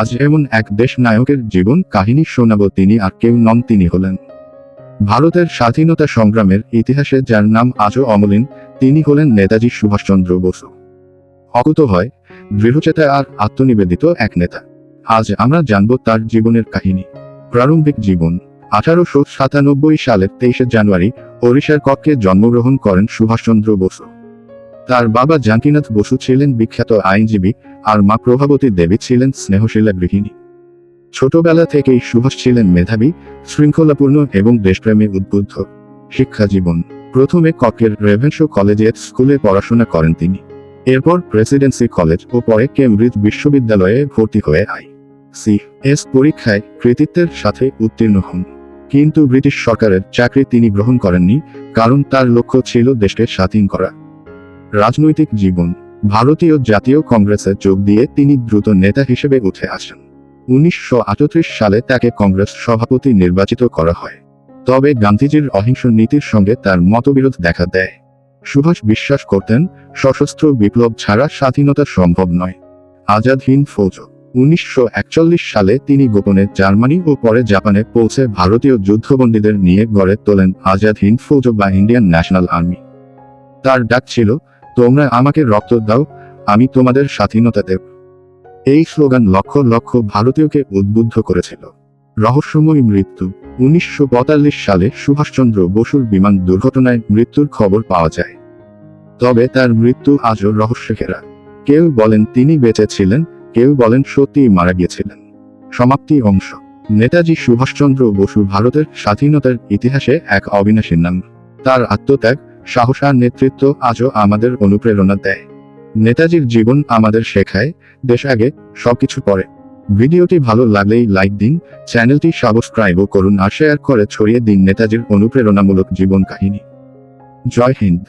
আজ এমন এক দেশ নায়কের জীবন কাহিনী শোনাব তিনি আর কেউ নন তিনি হলেন। ভারতের স্বাধীনতা সংগ্রামের ইতিহাসে যার নাম আজও অমলিন, তিনি হলেন নেতাজি সুভাষচন্দ্র বসু। অকুত হয়, দৃঢ়চেতা আর আত্মনিবেদিত এক নেতা। আজ আমরা জানব তার জীবনের কাহিনী। প্রারম্ভিক জীবন, আঠারোশো সাতানব্বই সালের তেইশে জানুয়ারি, ওড়িশার কক্ষে জন্মগ্রহণ করেন সুভাষচন্দ্র বসু। তার বাবা জাঙ্কিনাথ বসু ছিলেন বিখ্যাত আইনজীবী, আর মা প্রভাবতী দেবী ছিলেন স্নেহশীলা গৃহিণী। ছোটবেলা থেকেই সুভাষ ছিলেন মেধাবী, শৃঙ্খলাপূর্ণ এবং দেশপ্রেমে উদ্বুদ্ধ। শিক্ষা জীবন। প্রথমে ককের রেভেন্সো কলেজে স্কুলে পড়াশোনা করেন তিনি। এরপর প্রেসিডেন্সি কলেজ ও পরে কেমব্রিজ বিশ্ববিদ্যালয়ে ভর্তি হয়ে আই সি এস পরীক্ষায় কৃতিত্বের সাথে উত্তীর্ণ হন। কিন্তু ব্রিটিশ সরকারের চাকরি তিনি গ্রহণ করেননি, কারণ তার লক্ষ্য ছিল দেশকে স্বাধীন করা। রাজনৈতিক জীবন। ভারতীয় জাতীয় কংগ্রেসে যোগ দিয়ে তিনি দ্রুত নেতা হিসেবে উঠে আসেন। উনিশশো আটত্রিশ সালে তাকে কংগ্রেস সভাপতি নির্বাচিত করা হয়। তবে গান্ধীজির অহিংস নীতির সঙ্গে তার মতবিরোধ দেখা দেয়। সুভাষ বিশ্বাস করতেন, সশস্ত্র বিপ্লব ছাড়া স্বাধীনতা সম্ভব নয়। আজাদ হিন্দ ফৌজ। উনিশশো একচল্লিশ সালে তিনি গোপনে জার্মানি ও পরে জাপানে পৌঁছে ভারতীয় যুদ্ধবন্দীদের নিয়ে গড়ে তোলেন আজাদ হিন্দ ফৌজ বা ইন্ডিয়ান ন্যাশনাল আর্মি। তার ডাক ছিল তোমরা আমাকে রক্ত দাও, আমি তোমাদের স্বাধীনতা দেব। এই স্লোগান লক্ষ লক্ষ ভারতীয়কে উদ্বুদ্ধ করেছিল। রহস্যময় মৃত্যু। উনিশশো সালে সুভাষচন্দ্র বসুর বিমান দুর্ঘটনায় মৃত্যুর খবর পাওয়া যায়। তবে তার মৃত্যু আজও রহস্যে ঘেরা কেউ বলেন তিনি বেঁচে ছিলেন, কেউ বলেন সত্যিই মারা গিয়েছিলেন। সমাপ্তি অংশ। নেতাজি সুভাষচন্দ্র বসু ভারতের স্বাধীনতার ইতিহাসে এক অবিনাশীর নাম। তার আত্মত্যাগ সাহস আর নেতৃত্ব আজও আমাদের অনুপ্রেরণা দেয়। নেতাজির জীবন আমাদের শেখায়, দেশ আগে সবকিছু পরে। ভিডিওটি ভালো লাগলেই লাইক দিন, চ্যানেলটি সাবস্ক্রাইবও করুন আর শেয়ার করে ছড়িয়ে দিন নেতাজির অনুপ্রেরণামূলক জীবন কাহিনী। জয় হিন্দ।